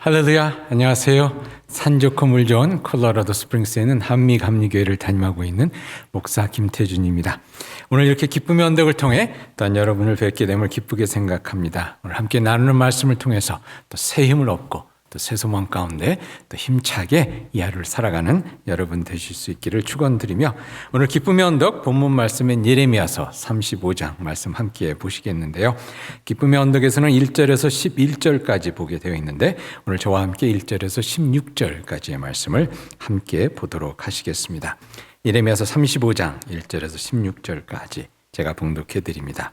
할렐루야, 안녕하세요. 산 좋고 물 좋은 콜로라도 스프링스에 있는 한미 감리교회를 담임하고 있는 목사 김태준입니다. 오늘 이렇게 기쁨의 언덕을 통해 또한 여러분을 뵙게 됨을 기쁘게 생각합니다. 오늘 함께 나누는 말씀을 통해서 또 새 힘을 얻고 또 새 소망 가운데 또 힘차게 이 하루를 살아가는 여러분 되실 수 있기를 축원드리며 오늘 기쁨의 언덕 본문 말씀인 예레미야서 35장 말씀 함께 보시겠는데요. 기쁨의 언덕에서는 1절에서 11절까지 보게 되어 있는데 오늘 저와 함께 1절에서 16절까지의 말씀을 함께 보도록 하시겠습니다. 예레미야서 35장 1절에서 16절까지 제가 봉독해 드립니다.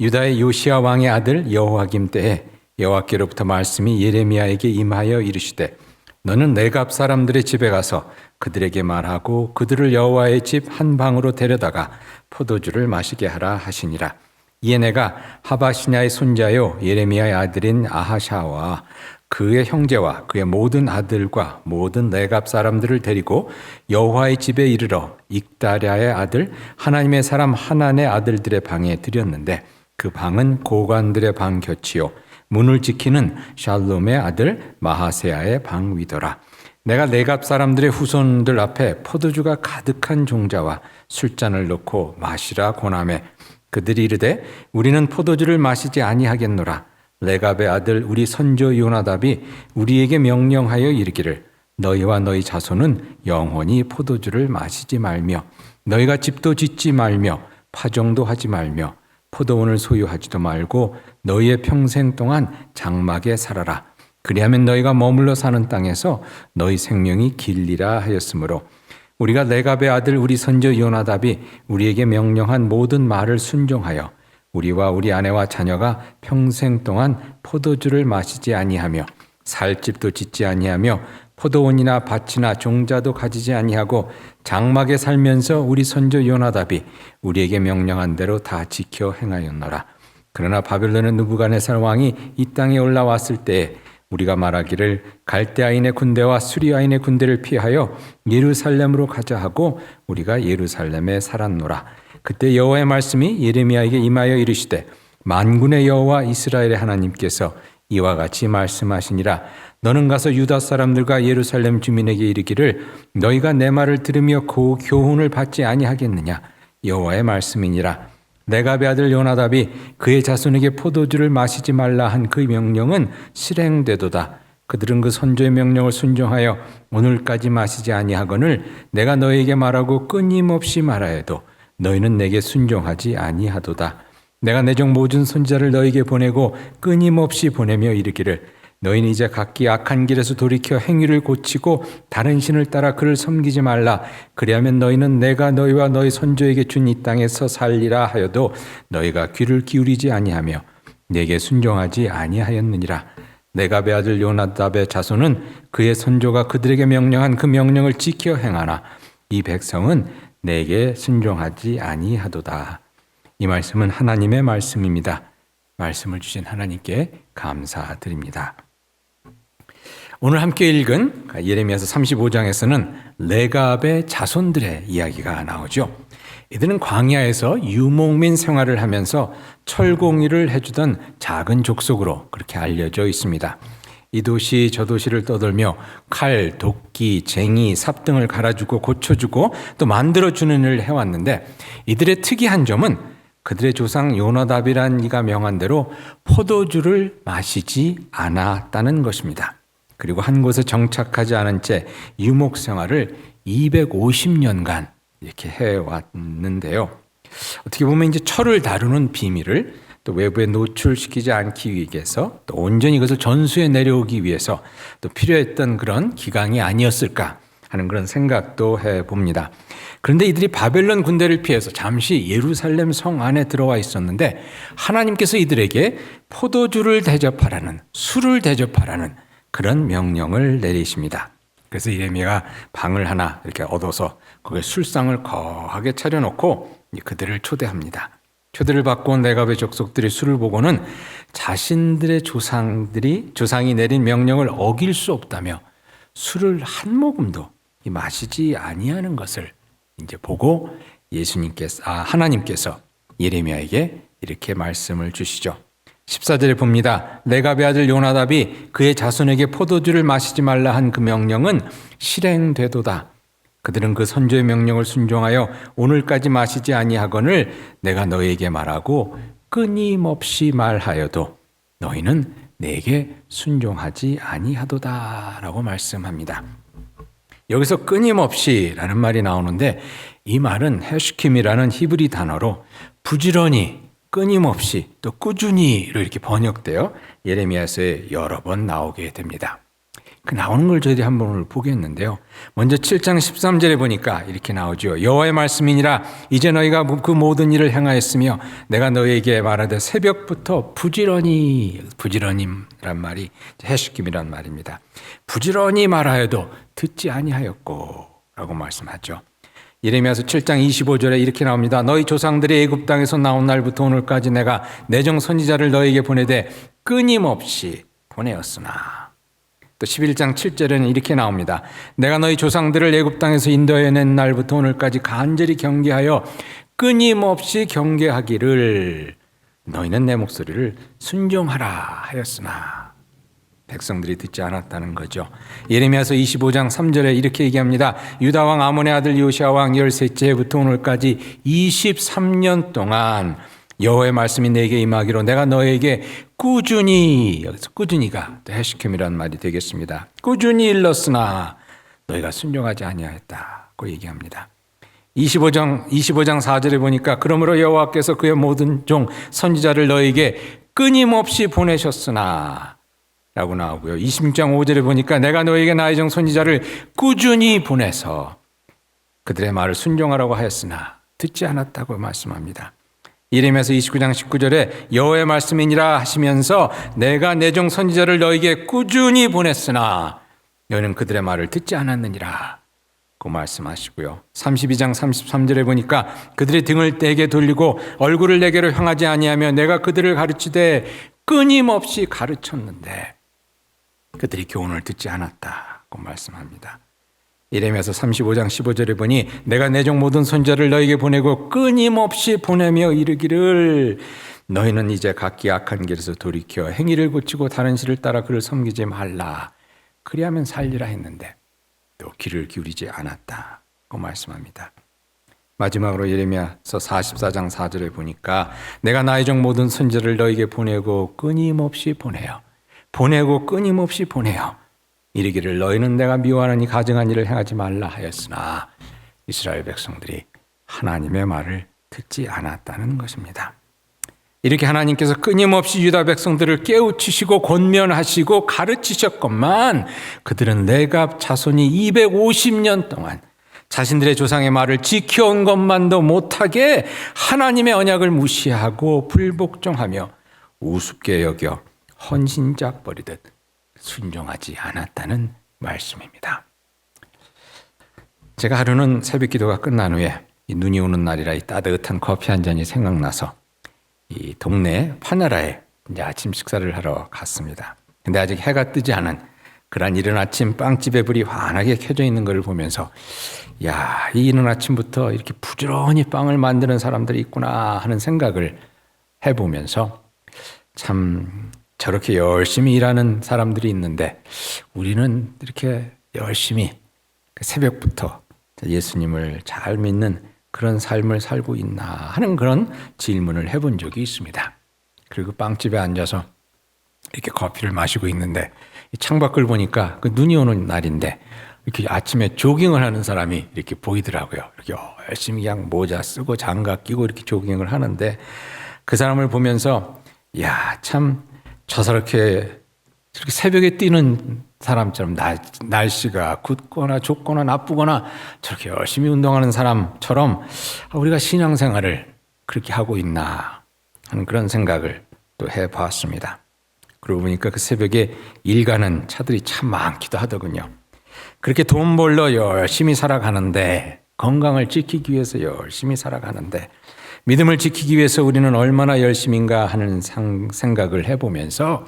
유다의 요시아 왕의 아들 여호와김 때에 여호와께로부터 말씀이 예레미야에게 임하여 이르시되 너는 내갑 사람들의 집에 가서 그들에게 말하고 그들을 여호와의 집 한 방으로 데려다가 포도주를 마시게 하라 하시니라. 이에 내가 하바시냐의 손자요 예레미야의 아들인 아하샤와 그의 형제와 그의 모든 아들과 모든 내갑 사람들을 데리고 여호와의 집에 이르러 익다랴의 아들 하나님의 사람 하난의 아들들의 방에 들였는데 그 방은 고관들의 방 곁이요 문을 지키는 샬롬의 아들 마하세아의 방 위더라. 내가 내갑 사람들의 후손들 앞에 포도주가 가득한 종자와 술잔을 놓고 마시라 고남해 그들이 이르되 우리는 포도주를 마시지 아니하겠노라. 레갑의 아들 우리 선조 요나답이 우리에게 명령하여 이르기를 너희와 너희 자손은 영원히 포도주를 마시지 말며 너희가 집도 짓지 말며 파종도 하지 말며 포도원을 소유하지도 말고 너희의 평생 동안 장막에 살아라. 그리하면 너희가 머물러 사는 땅에서 너희 생명이 길리라 하였으므로 우리가 레갑의 아들 우리 선조 요나답이 우리에게 명령한 모든 말을 순종하여 우리와 우리 아내와 자녀가 평생 동안 포도주를 마시지 아니하며 살 집도 짓지 아니하며 포도원이나 밭이나 종자도 가지지 아니하고 장막에 살면서 우리 선조 요나답이 우리에게 명령한 대로 다 지켜 행하였노라. 그러나 바벨론의 느부갓네살 왕이 이 땅에 올라왔을 때에 우리가 말하기를 갈대아인의 군대와 수리아인의 군대를 피하여 예루살렘으로 가자 하고 우리가 예루살렘에 살았노라. 그때 여호와의 말씀이 예레미야에게 임하여 이르시되 만군의 여호와 이스라엘의 하나님께서 이와 같이 말씀하시니라. 너는 가서 유다 사람들과 예루살렘 주민에게 이르기를 너희가 내 말을 들으며 그 교훈을 받지 아니하겠느냐? 여호와의 말씀이니라. 내가 아들 요나답이 그의 자손에게 포도주를 마시지 말라 한 그 명령은 실행되도다. 그들은 그 선조의 명령을 순종하여 오늘까지 마시지 아니하거늘 내가 너희에게 말하고 끊임없이 말하여도 너희는 내게 순종하지 아니하도다 내가 내 종 모든 손자를 너에게 보내고 끊임없이 보내며 이르기를 너희는 이제 각기 악한 길에서 돌이켜 행위를 고치고 다른 신을 따라 그를 섬기지 말라. 그리하면 너희는 내가 너희와 너희 선조에게 준 이 땅에서 살리라 하여도 너희가 귀를 기울이지 아니하며 내게 순종하지 아니하였느니라. 내가 배 아들 요나답의 자손은 그의 선조가 그들에게 명령한 그 명령을 지켜 행하나 이 백성은 내게 순종하지 아니하도다. 이 말씀은 하나님의 말씀입니다. 말씀을 주신 하나님께 감사드립니다. 오늘 함께 읽은 예레미야서 35장에서는 레갑의 자손들의 이야기가 나오죠. 이들은 광야에서 유목민 생활을 하면서 철공일을 해주던 작은 족속으로 그렇게 알려져 있습니다. 이 도시 저 도시를 떠돌며 칼, 도끼, 쟁이, 삽 등을 갈아주고 고쳐주고 또 만들어주는 일을 해왔는데 이들의 특이한 점은 그들의 조상 요나답이란 이가 명한 대로 포도주를 마시지 않았다는 것입니다. 그리고 한 곳에 정착하지 않은 채 유목 생활을 250년간 이렇게 해왔는데요. 어떻게 보면 이제 철을 다루는 비밀을 또 외부에 노출시키지 않기 위해서 또 온전히 이것을 전수해 내려오기 위해서 또 필요했던 그런 기강이 아니었을까 하는 그런 생각도 해 봅니다. 그런데 이들이 바벨론 군대를 피해서 잠시 예루살렘 성 안에 들어와 있었는데 하나님께서 이들에게 포도주를 대접하라는 술을 대접하라는 그런 명령을 내리십니다. 그래서 이레미야가 방을 하나 이렇게 얻어서 거기에 술상을 거하게 차려놓고 그들을 초대합니다. 초대를 받고 온 내갑의 족속들이 술을 보고는 자신들의 조상들이 조상이 내린 명령을 어길 수 없다며 술을 한 모금도 마시지 아니하는 것을 이제 보고 예수님께서 아 하나님께서 예레미야에게 이렇게 말씀을 주시죠. 14절에 봅니다. 레갑의 아들 요나답이 그의 자손에게 포도주를 마시지 말라 한 그 명령은 실행되도다. 그들은 그 선조의 명령을 순종하여 오늘까지 마시지 아니하거늘 내가 너희에게 말하고 끊임없이 말하여도 너희는 내게 순종하지 아니하도다라고 말씀합니다. 여기서 끊임없이라는 말이 나오는데 이 말은 헤슈킴이라는 히브리 단어로 부지런히 끊임없이 또 꾸준히로 이렇게 번역되어 예레미야서에 여러 번 나오게 됩니다. 그 나오는 걸 저희들이 한번 오늘 보겠는데요. 먼저 7장 13절에 보니까 이렇게 나오죠. 여호와의 말씀이니라 이제 너희가 그 모든 일을 행하였으며 내가 너희에게 말하되 새벽부터 부지런히 부지런히란 말이 해시킴이란 말입니다. 부지런히 말하여도 듣지 아니하였고라고 말씀하죠. 예레미야서 7장 25절에 이렇게 나옵니다. 너희 조상들이 애굽 땅에서 나온 날부터 오늘까지 내가 내정 선지자를 너희에게 보내되 끊임없이 보내었으나 또 11장 7절에는 이렇게 나옵니다. 내가 너희 조상들을 애굽 땅에서 인도해 낸 날부터 오늘까지 간절히 경계하여 끊임없이 경계하기를 너희는 내 목소리를 순종하라 하였으나 백성들이 듣지 않았다는 거죠. 예레미야서 25장 3절에 이렇게 얘기합니다. 유다 왕 아몬의 아들 요시아 왕 열셋째 해부터 오늘까지 23년 동안 여호와의 말씀이 내게 임하기로 내가 너에게 꾸준히 여기서 꾸준히가 해시켐이라는 말이 되겠습니다. 꾸준히 일렀으나 너희가 순종하지 아니하였다고 얘기합니다. 25장 25장 4절에 보니까 그러므로 여호와께서 그의 모든 종 선지자를 너에게 끊임없이 보내셨으나 라고 나오고요. 26장 5절에 보니까 내가 너에게 나의 종 선지자를 꾸준히 보내서 그들의 말을 순종하라고 하였으나 듣지 않았다고 말씀합니다. 이름에서 29장 19절에 여호와의 말씀이니라 하시면서 내가 내종 선지자를 너에게 꾸준히 보냈으나 너는 그들의 말을 듣지 않았느니라. 고 말씀하시고요. 32장 33절에 보니까 그들의 등을 내게 돌리고 얼굴을 내게로 향하지 아니하며 내가 그들을 가르치되 끊임없이 가르쳤는데 그들이 교훈을 듣지 않았다고 말씀합니다. 이레미야서 35장 15절에 보니 내가 내 종 모든 선자를 너에게 보내고 끊임없이 보내며 이르기를 너희는 이제 각기 악한 길에서 돌이켜 행위를 고치고 다른 신을 따라 그를 섬기지 말라 그리하면 살리라 했는데 또 귀를 기울이지 않았다고 말씀합니다. 마지막으로 예레미야서 44장 4절에 보니까 내가 나의 종 모든 선자를 너에게 보내고 끊임없이 보내요. 보내고 끊임없이 보내요. 이르기를 너희는 내가 미워하는 이 가증한 일을 행하지 말라 하였으나 이스라엘 백성들이 하나님의 말을 듣지 않았다는 것입니다. 이렇게 하나님께서 끊임없이 유다 백성들을 깨우치시고 권면하시고 가르치셨건만 그들은 내가 자손이 250년 동안 자신들의 조상의 말을 지켜온 것만도 못하게 하나님의 언약을 무시하고 불복종하며 우습게 여겨 헌신작 버리듯 순종하지 않았다는 말씀입니다. 제가 하루는 새벽 기도가 끝난 후에 눈이 오는 날이라 이 따뜻한 커피 한 잔이 생각나서 이 동네 파나라에 이제 아침 식사를 하러 갔습니다. 근데 아직 해가 뜨지 않은 그런 이른 아침 빵집에 불이 환하게 켜져 있는 것을 보면서 야, 이 이른 아침부터 이렇게 부지런히 빵을 만드는 사람들이 있구나 하는 생각을 해보면서 참 저렇게 열심히 일하는 사람들이 있는데 우리는 이렇게 열심히 그 새벽부터 예수님을 잘 믿는 그런 삶을 살고 있나 하는 그런 질문을 해본 적이 있습니다. 그리고 빵집에 앉아서 이렇게 커피를 마시고 있는데 창밖을 보니까 그 눈이 오는 날인데 이렇게 아침에 조깅을 하는 사람이 이렇게 보이더라고요. 이렇게 열심히 그냥 모자 쓰고 장갑 끼고 이렇게 조깅을 하는데 그 사람을 보면서 야, 참 저렇게 저렇게 새벽에 뛰는 사람처럼 날, 날씨가 굳거나 좁거나 나쁘거나 저렇게 열심히 운동하는 사람처럼 우리가 신앙생활을 그렇게 하고 있나 하는 그런 생각을 또 해봤습니다. 그러고 보니까 그 새벽에 일 가는 차들이 참 많기도 하더군요. 그렇게 돈 벌러 열심히 살아가는데 건강을 지키기 위해서 열심히 살아가는데 믿음을 지키기 위해서 우리는 얼마나 열심인가 하는 생각을 해보면서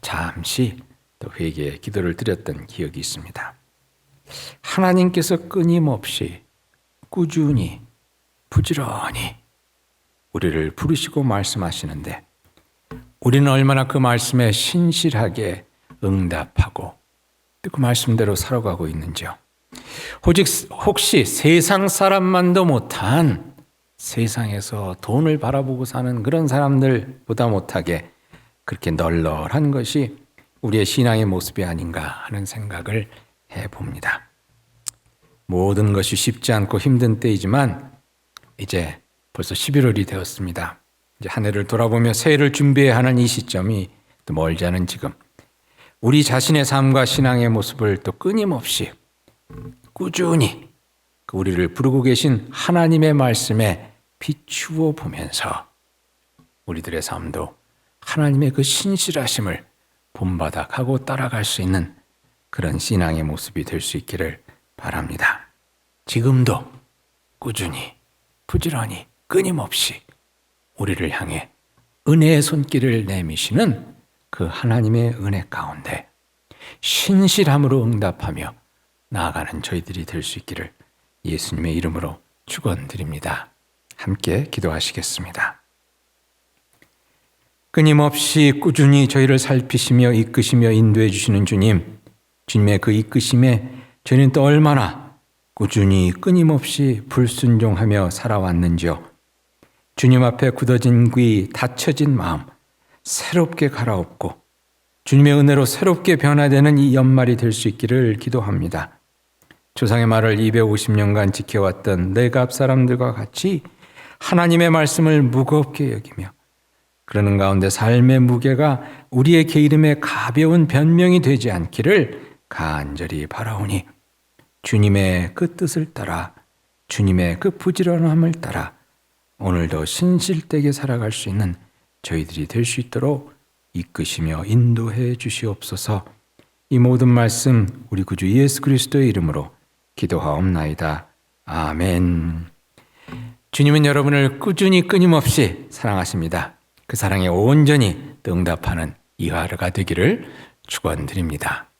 잠시 또 회개의 기도를 드렸던 기억이 있습니다. 하나님께서 끊임없이 꾸준히 부지런히 우리를 부르시고 말씀하시는데 우리는 얼마나 그 말씀에 신실하게 응답하고 또 그 말씀대로 살아가고 있는지요. 혹시 세상 사람만도 못한 세상에서 돈을 바라보고 사는 그런 사람들보다 못하게 그렇게 널널한 것이 우리의 신앙의 모습이 아닌가 하는 생각을 해 봅니다. 모든 것이 쉽지 않고 힘든 때이지만 이제 벌써 11월이 되었습니다. 이제 한 해를 돌아보며 새해를 준비해야 하는 이 시점이 또 멀지 않은 지금 우리 자신의 삶과 신앙의 모습을 또 끊임없이 꾸준히 그 우리를 부르고 계신 하나님의 말씀에 비추어 보면서 우리들의 삶도 하나님의 그 신실하심을 본바닥하고 따라갈 수 있는 그런 신앙의 모습이 될 수 있기를 바랍니다. 지금도 꾸준히 부지런히 끊임없이 우리를 향해 은혜의 손길을 내미시는 그 하나님의 은혜 가운데 신실함으로 응답하며 나아가는 저희들이 될 수 있기를 예수님의 이름으로 축원드립니다. 함께 기도하시겠습니다. 끊임없이 꾸준히 저희를 살피시며 이끄시며 인도해 주시는 주님, 주님의 그 이끄심에 저희는 또 얼마나 꾸준히 끊임없이 불순종하며 살아왔는지요. 주님 앞에 굳어진 귀, 닫혀진 마음, 새롭게 갈아엎고 주님의 은혜로 새롭게 변화되는 이 연말이 될 수 있기를 기도합니다. 조상의 말을 250년간 지켜왔던 내갑 사람들과 같이 하나님의 말씀을 무겁게 여기며 그러는 가운데 삶의 무게가 우리의 이름에 가벼운 변명이 되지 않기를 간절히 바라오니 주님의 그 뜻을 따라 주님의 그 부지런함을 따라 오늘도 신실되게 살아갈 수 있는 저희들이 될 수 있도록 이끄시며 인도해 주시옵소서. 이 모든 말씀 우리 구주 예수 그리스도의 이름으로 기도하옵나이다. 아멘. 주님은 여러분을 꾸준히 끊임없이 사랑하십니다. 그 사랑에 온전히 응답하는 이 하루가 되기를 축원드립니다.